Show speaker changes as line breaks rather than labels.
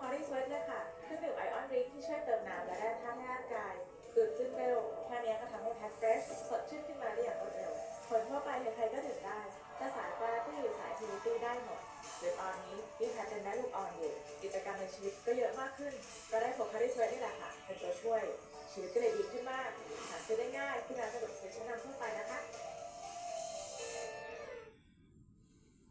คอริสเวทเลยค่ะเครื่องดื่มไอออนริกที่ช่วยเติมน้ำและแร่ธาตุให้ร่างกายตื่นขึ้นเร็วแค่นี้ก็ทำให้แพ็คเฟรชสดชื่นขึ้นมาได้อย่างรวดเร็วคนทั่วไปใครๆก็ดื่มได้จะสายปารที่อยู่สายทีวีตี้ได้หมดหรือตอนนี้ยิ่แพทเป็นแม่ลูกอ่อนอยู่กิจกรรมในชีวิตก็เยอะมากขึ้น ก็ได้โฟกัสที่สเวทนี่แหละค่ะเป็นตัวช่วยชีวิตก็เลยดีขึ้นมากหาซื้อได้ง่ายที่ร้านสะดวกซื้อชั้นนำทั่วไป